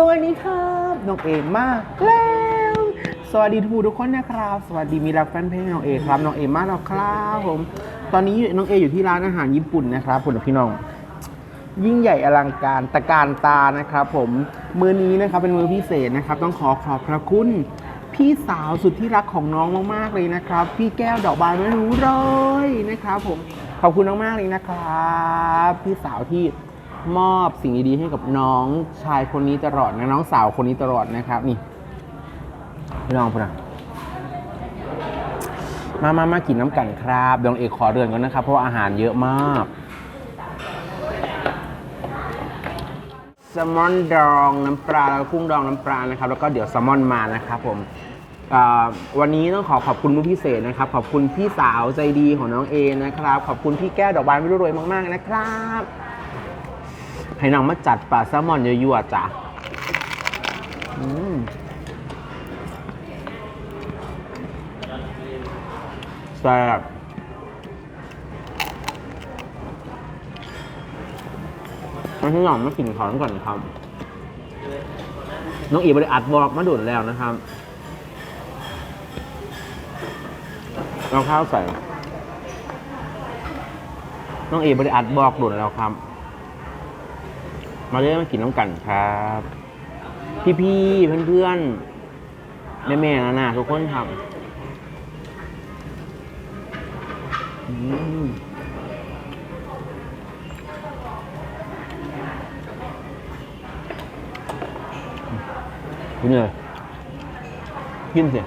สวัสดีครับน้องเอมากแล้ว สวัสดีทุกทุกคนนะครับ สวัสดีมีรักแฟนเพลงน้องเอครับน้องเอมากแล้วครับผม ตอนนี้น้องเออยู่ที่ร้านอาหารญี่ปุ่นนะครับคุณพี่น้อง ยิ่งใหญ่อลังการตะการตานะครับ ผมมือนี้นะครับเป็นมือพิเศษนะครับ ต้องขอขอบพระคุณพี่สาวสุดที่รักของน้องมากๆเลยนะครับ พี่แก้วดอกบานไม่รู้เลยนะครับ ผมขอบคุณมากๆเลยนะครับ พี่สาวที่ มอบสิ่งดีๆให้กับน้องชายคนนี้ตลอดนะน้องสาวคนนี้ตลอดนะครับ นี่พี่น้องพูดนะมามามากินน้ำกันครับดองเอกขอเดินก่อนนะครับ เพราะาอาหารเยอะมากแซลมอนดองน้ำปลาแล้วก็กุ้งดองน้ำปลานะครับ แล้วก็เดี๋ยวแซลมอนมานะครับผมวันนี้ต้องขอขอบคุณผู้พิเศษนะครับ ขอบคุณพี่สาวใจดีของน้องเอนะครับ ขอบคุณพี่แก้วดอกบานไม่รู้รวยมาก ๆ นะครับ ให้น้องมาจัดปลาแซลมอนยั่วๆจ้ะแซ่บมาที่หน่องมากินของก่อนครับ น้องอีบริอัดบอกมาดุนแล้วนะครับเอาข้าวใส่ น้องเอบริอัดบอกดุนแล้วครับ มาเรื่อยมากินน้ำกันครับ พี่ๆเพื่อนๆแม่ๆนานาทุกคนครับอืมกินเลยกินสิ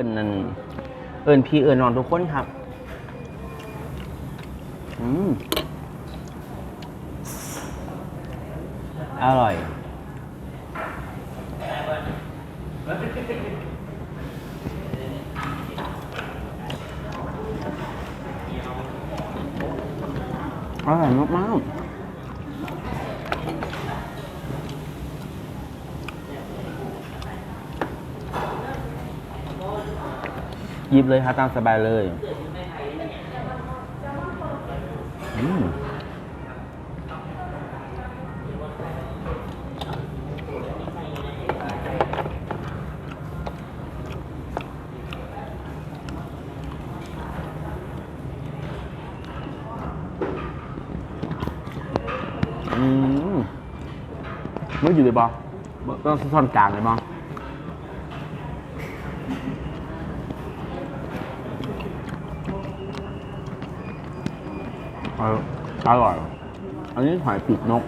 อิญนั่นเอิญพี่เอิญนอนทุกคนครับ อืม อร่อย อร่อยมากๆ หยิบเลยครับตามสบายเลยอืมอืมไม่อยู่เลยบอต้องซ่อนกลางเลยบอ อร่อย อันนี้หอยปีกนก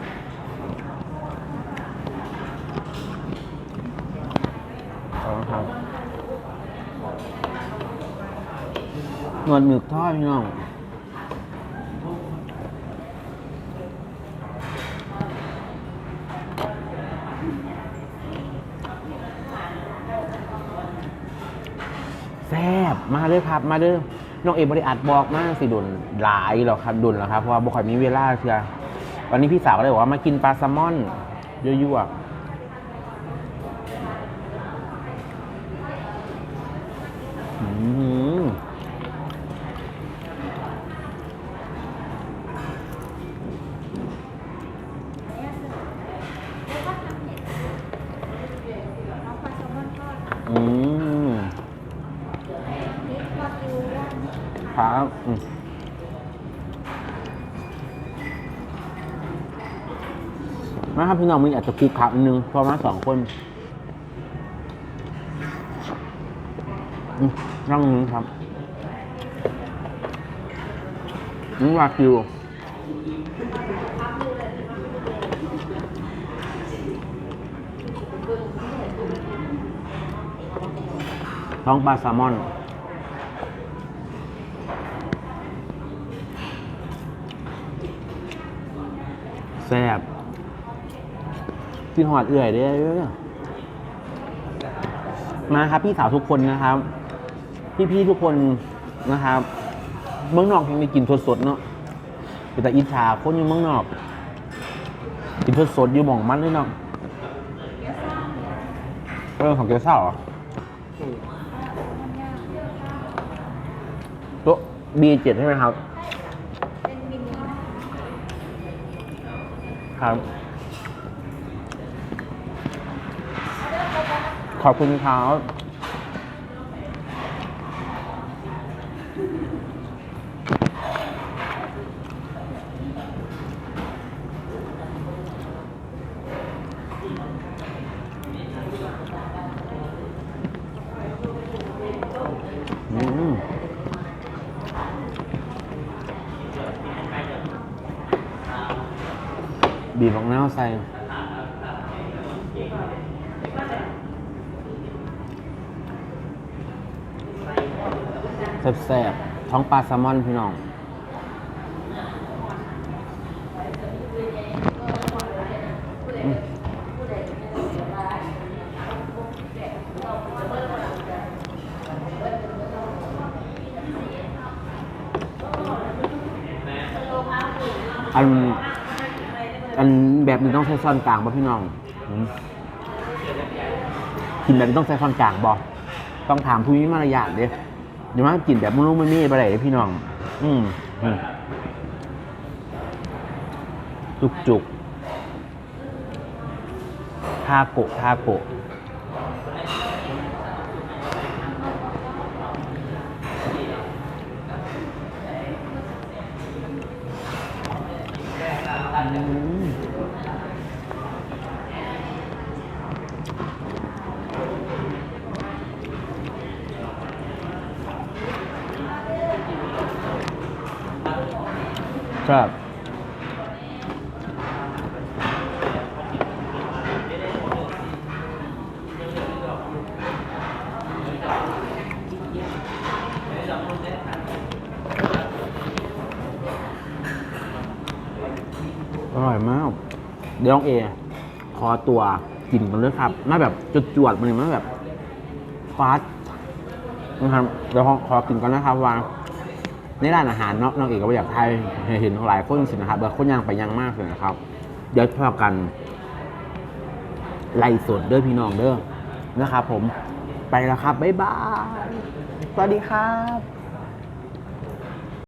เอาละครับนวลหมึกทอดพี่น้องแซ่บมาเลยครับ มาเด้อ น้องเอบริอัดบอกมากสิดุนหลายหรอครับดุนหรอครับเพราะว่าบุคอยมีเวลาเชียวันนี้พี่สาวก็เลยบอกว่ามากินปลาแซลมอนยั่วๆอืม ครับมนะครับพี่น้องมีอาจจะคุกคักนิดนึงเพราะมาสองคนอืมร่างนึงครับนี่วากิวท้องปลาแซลมอน แซ่บ กินหอดเอื่อยได้เยอะมาครับ พี่สาวทุกคนนะครับ พี่ๆทุกคนนะครับ เมืองนอกยังได้กินสดๆเนาะแต่อิจฉาคนอยู่เมืองนอก กินสดๆอยู่หม่องมันเลยเนาะเออของเกี๊ยวซ่าเหรอโต๊ะ B7 ใช่ไหมครับ ครับ ขอบคุณครับบีบของเน้าใส่ แซ่บๆท้องปลาแซลมอนพี่น้องอันอันแบบนี้ต้องใช้ซ่อนกลางป่ะพี่น้องกินแบบนี้ต้องใช้ซ่อนกลางบ่ต้องถามผู้มีมารยาทเด้ เดี๋ยวมากินแบบมันรู้ไม่มีอะไรเลยพี่น้องอืมอืมจุกจุกทาโกะทาโกะอืม ครับอร่อยมาก เดี๋ยวน้องเอ ขอตัวกินกันเลยครับน่าแบบจุดจวดๆมันมันแบบฟาสนะครับเดี๋ยวขอขอกินก่อนนะครับว่า ในร้านอาหารเนาะนองเอกก็ไม่อยากไทยเห็นหลายคนสินะครับแบบคนย่างไปยังมากเลยนะครับ เดี๋ยวพอกันไล่สดเด้อพี่น้องเด้อนะครับผมไปแล้วครับบ๊ายบายสวัสดีครับ